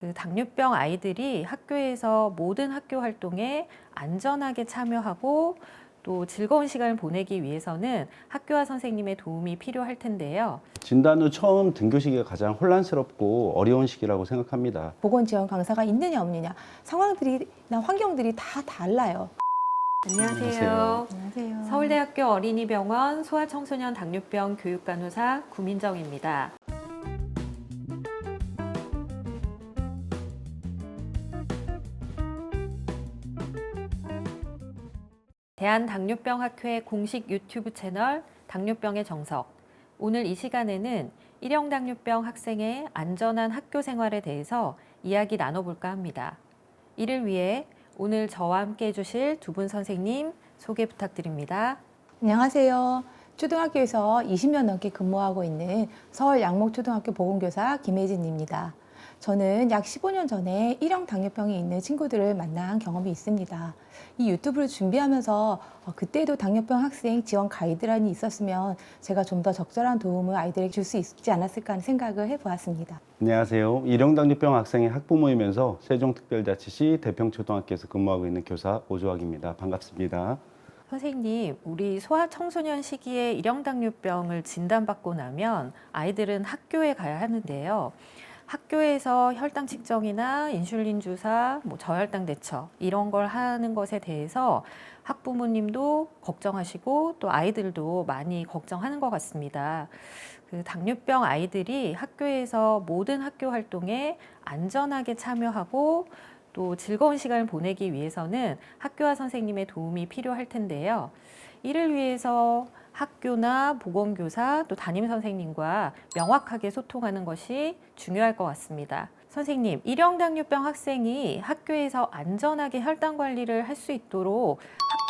그 당뇨병 아이들이 학교에서 모든 학교 활동에 안전하게 참여하고 또 즐거운 시간을 보내기 위해서는 학교와 선생님의 도움이 필요할 텐데요. 진단 후 처음 등교 시기가 가장 혼란스럽고 어려운 시기라고 생각합니다. 보건 지원 강사가 있느냐 없느냐 상황들이나 환경들이 다 달라요. 안녕하세요. 안녕하세요. 서울대학교 어린이병원 소아청소년 당뇨병 교육간호사 구민정입니다. 대한당뇨병학회 공식 유튜브 채널 당뇨병의 정석. 오늘 이 시간에는 일형 당뇨병 학생의 안전한 학교 생활에 대해서 이야기 나눠볼까 합니다. 이를 위해 오늘 저와 함께 해주실 두 분 선생님 소개 부탁드립니다. 안녕하세요. 초등학교에서 20년 넘게 근무하고 있는 서울 양목초등학교 보건교사 김혜진입니다. 저는 약 15년 전에 1형 당뇨병이 있는 친구들을 만난 경험이 있습니다. 이 유튜브를 준비하면서 어, 그때도 당뇨병 학생 지원 가이드라인이 있었으면 제가 좀 더 적절한 도움을 아이들에게 줄 수 있지 않았을까 하는 생각을 해보았습니다. 안녕하세요. 일형당뇨병 학생의 학부모이면서 세종특별자치시 대평초등학교에서 근무하고 있는 교사 오조학입니다. 반갑습니다. 선생님, 우리 소아 청소년 시기에 일형 당뇨병을 진단받고 나면 아이들은 학교에 가야 하는데요. 학교에서 혈당 측정이나 인슐린 주사, 뭐 저혈당 대처 이런 걸 하는 것에 대해서 학부모님도 걱정하시고 또 아이들도 많이 걱정하는 것 같습니다. 그 당뇨병 아이들이 학교에서 모든 학교 활동에 안전하게 참여하고 또 즐거운 시간을 보내기 위해서는 학교와 선생님의 도움이 필요할 텐데요. 이를 위해서 학교나 보건교사 또 담임 선생님과 명확하게 소통하는 것이 중요할 것 같습니다. 선생님, 일형 당뇨병 학생이 학교에서 안전하게 혈당 관리를 할 수 있도록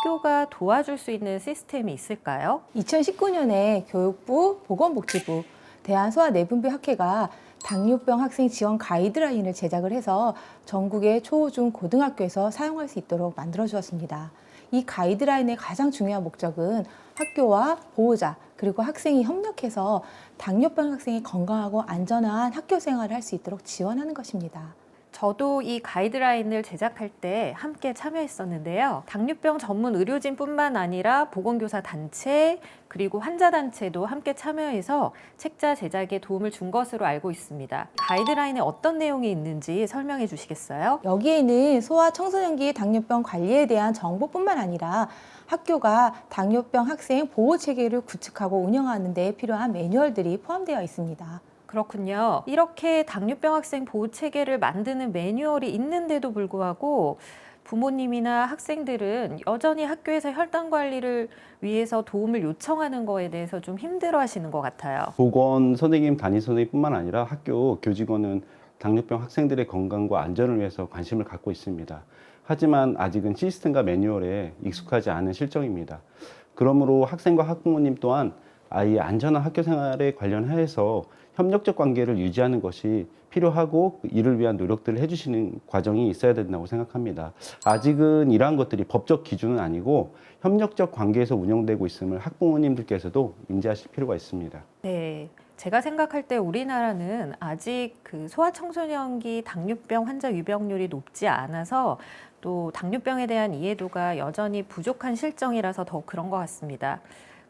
학교가 도와줄 수 있는 시스템이 있을까요? 2019년에 교육부, 보건복지부, 대한소아내분비학회가 당뇨병 학생 지원 가이드라인을 제작을 해서 전국의 초, 중, 고등학교에서 사용할 수 있도록 만들어 주었습니다. 이 가이드라인의 가장 중요한 목적은 학교와 보호자 그리고 학생이 협력해서 당뇨병 학생이 건강하고 안전한 학교 생활을 할 수 있도록 지원하는 것입니다. 저도 이 가이드라인을 제작할 때 함께 참여했었는데요. 당뇨병 전문 의료진뿐만 아니라 보건교사 단체 그리고 환자 단체도 함께 참여해서 책자 제작에 도움을 준 것으로 알고 있습니다. 가이드라인에 어떤 내용이 있는지 설명해 주시겠어요? 여기에는 소아 청소년기 당뇨병 관리에 대한 정보뿐만 아니라 학교가 당뇨병 학생 보호 체계를 구축하고 운영하는 데 필요한 매뉴얼들이 포함되어 있습니다. 그렇군요. 이렇게 당뇨병 학생 보호 체계를 만드는 매뉴얼이 있는데도 불구하고 부모님이나 학생들은 여전히 학교에서 혈당 관리를 위해서 도움을 요청하는 거에 대해서 좀 힘들어 하시는 것 같아요. 보건 선생님, 담임 선생님뿐만 아니라 학교 교직원은 당뇨병 학생들의 건강과 안전을 위해서 관심을 갖고 있습니다. 하지만 아직은 시스템과 매뉴얼에 익숙하지 않은 실정입니다. 그러므로 학생과 학부모님 또한 아이의 안전한 학교 생활에 관련해서 협력적 관계를 유지하는 것이 필요하고 이를 위한 노력들을 해주시는 과정이 있어야 된다고 생각합니다. 아직은 이러한 것들이 법적 기준은 아니고 협력적 관계에서 운영되고 있음을 학부모님들께서도 인지하실 필요가 있습니다. 네. 제가 생각할 때 우리나라는 아직 그 소아청소년기 당뇨병 환자 유병률이 높지 않아서 또 당뇨병에 대한 이해도가 여전히 부족한 실정이라서 더 그런 것 같습니다.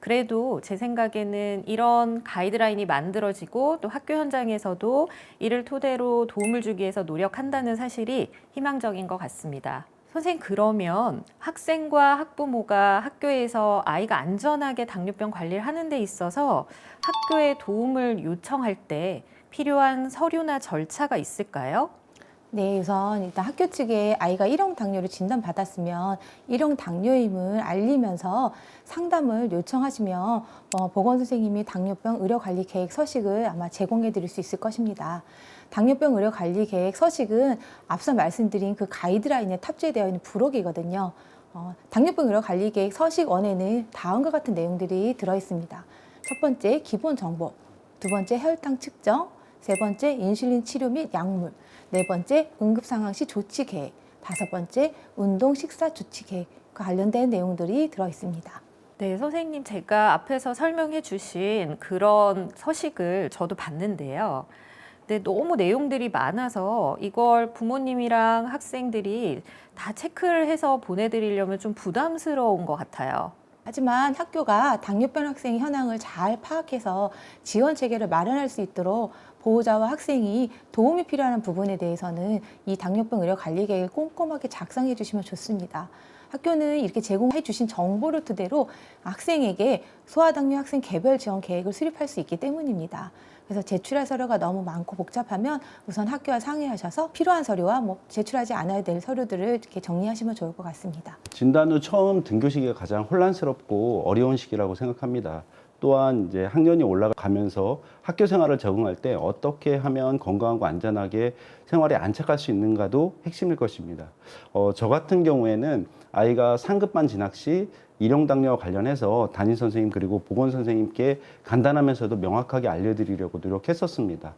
그래도 제 생각에는 이런 가이드라인이 만들어지고 또 학교 현장에서도 이를 토대로 도움을 주기 위해서 노력한다는 사실이 희망적인 것 같습니다. 선생님 그러면 학생과 학부모가 학교에서 아이가 안전하게 당뇨병 관리를 하는 데 있어서 학교에 도움을 요청할 때 필요한 서류나 절차가 있을까요? 네, 우선 일단 학교 측에 아이가 1형 당뇨를 진단받았으면 1형 당뇨임을 알리면서 상담을 요청하시면 어, 보건 선생님이 당뇨병 의료 관리 계획 서식을 아마 제공해 드릴 수 있을 것입니다. 당뇨병 의료 관리 계획 서식은 앞서 말씀드린 그 가이드라인에 탑재되어 있는 부록이거든요. 어, 당뇨병 의료 관리 계획 서식 원에는 다음과 같은 내용들이 들어 있습니다. 첫 번째 기본 정보, 두 번째 혈당 측정, 세 번째 인슐린 치료 및 약물, 네 번째 응급 상황 시 조치 계획, 다섯 번째 운동 식사 조치 계획과 관련된 내용들이 들어 있습니다. 네, 선생님 제가 앞에서 설명해 주신 그런 서식을 저도 봤는데요. 근데 너무 내용들이 많아서 이걸 부모님이랑 학생들이 다 체크를 해서 보내드리려면 좀 부담스러운 것 같아요. 하지만 학교가 당뇨병 학생의 현황을 잘 파악해서 지원 체계를 마련할 수 있도록 보호자와 학생이 도움이 필요한 부분에 대해서는 이 당뇨병 의료 관리 계획을 꼼꼼하게 작성해 주시면 좋습니다. 학교는 이렇게 제공해 주신 정보를 토대로 학생에게 소아당뇨 학생 개별 지원 계획을 수립할 수 있기 때문입니다. 그래서 제출할 서류가 너무 많고 복잡하면 우선 학교와 상의하셔서 필요한 서류와 뭐 제출하지 않아야 될 서류들을 이렇게 정리하시면 좋을 것 같습니다. 진단 후 처음 등교 시기가 가장 혼란스럽고 어려운 시기라고 생각합니다. 또한 이제 학년이 올라가면서 학교 생활을 적응할 때 어떻게 하면 건강하고 안전하게 생활에 안착할 수 있는가도 핵심일 것입니다. 어, 저 같은 경우에는 아이가 상급반 진학 시 일용 당뇨와 관련해서 담임 선생님 그리고 보건 선생님께 간단하면서도 명확하게 알려드리려고 노력했었습니다.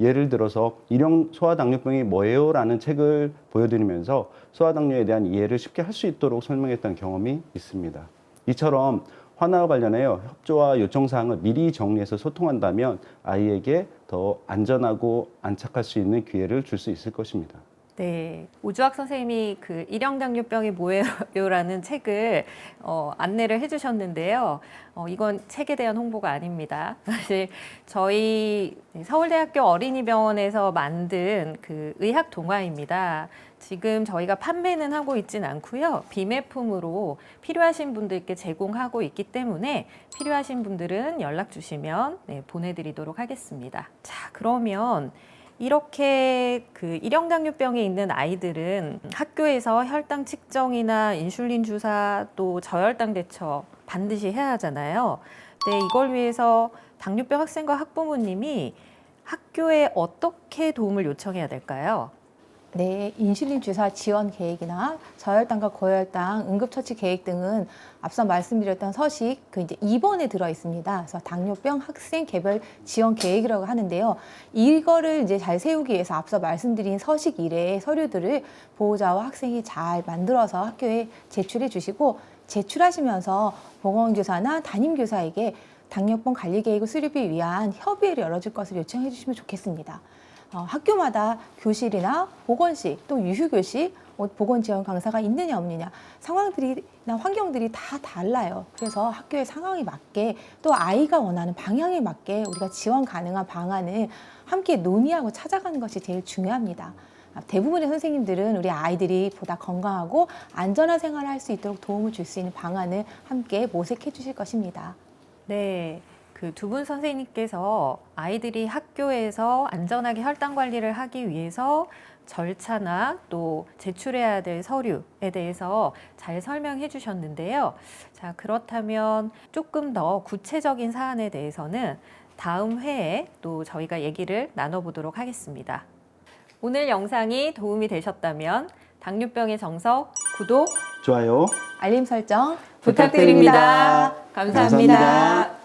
예를 들어서 일용 소아당뇨병이 뭐예요 라는 책을 보여드리면서 소아당뇨에 대한 이해를 쉽게 할 수 있도록 설명했던 경험이 있습니다. 이처럼 환아와 관련하여 협조와 요청 사항을 미리 정리해서 소통한다면 아이에게 더 안전하고 안착할 수 있는 기회를 줄 수 있을 것입니다. 네, 오주학 선생님이 그 일형당뇨병이 뭐예요라는 책을 어, 안내를 해주셨는데요. 어, 이건 책에 대한 홍보가 아닙니다. 사실 저희 서울대학교 어린이병원에서 만든 그 의학 동화입니다. 지금 저희가 판매는 하고 있진 않고요. 비매품으로 필요하신 분들께 제공하고 있기 때문에 필요하신 분들은 연락 주시면 네, 보내드리도록 하겠습니다. 자, 그러면 이렇게 그 일형당뇨병에 있는 아이들은 학교에서 혈당 측정이나 인슐린 주사 또 저혈당 대처 반드시 해야 하잖아요. 네, 이걸 위해서 당뇨병 학생과 학부모님이 학교에 어떻게 도움을 요청해야 될까요? 네, 인슐린 주사 지원 계획이나 저혈당과 고혈당 응급처치 계획 등은 앞서 말씀드렸던 서식 그 이제 2번에 들어 있습니다. 그래서 당뇨병 학생 개별 지원 계획이라고 하는데요. 이거를 이제 잘 세우기 위해서 앞서 말씀드린 서식 이래의 서류들을 보호자와 학생이 잘 만들어서 학교에 제출해 주시고 제출하시면서 보건교사나 담임교사에게 당뇨병 관리 계획을 수립을 위한 협의회를 열어줄 것을 요청해 주시면 좋겠습니다. 어, 학교마다 교실이나 보건실 또 유휴교실 어, 보건 지원 강사가 있느냐 없느냐 상황들이나 환경들이 다 달라요. 그래서 학교의 상황에 맞게 또 아이가 원하는 방향에 맞게 우리가 지원 가능한 방안을 함께 논의하고 찾아가는 것이 제일 중요합니다. 아, 대부분의 선생님들은 우리 아이들이 보다 건강하고 안전한 생활을 할 수 있도록 도움을 줄 수 있는 방안을 함께 모색해 주실 것입니다. 네. 그 두 분 선생님께서 아이들이 학교에서 안전하게 혈당 관리를 하기 위해서 절차나 또 제출해야 될 서류에 대해서 잘 설명해 주셨는데요. 자, 그렇다면 조금 더 구체적인 사안에 대해서는 다음 회에 또 저희가 얘기를 나눠보도록 하겠습니다. 오늘 영상이 도움이 되셨다면 당뇨병의 정석 구독 좋아요. 알림 설정 부탁드립니다. 감사합니다. 감사합니다.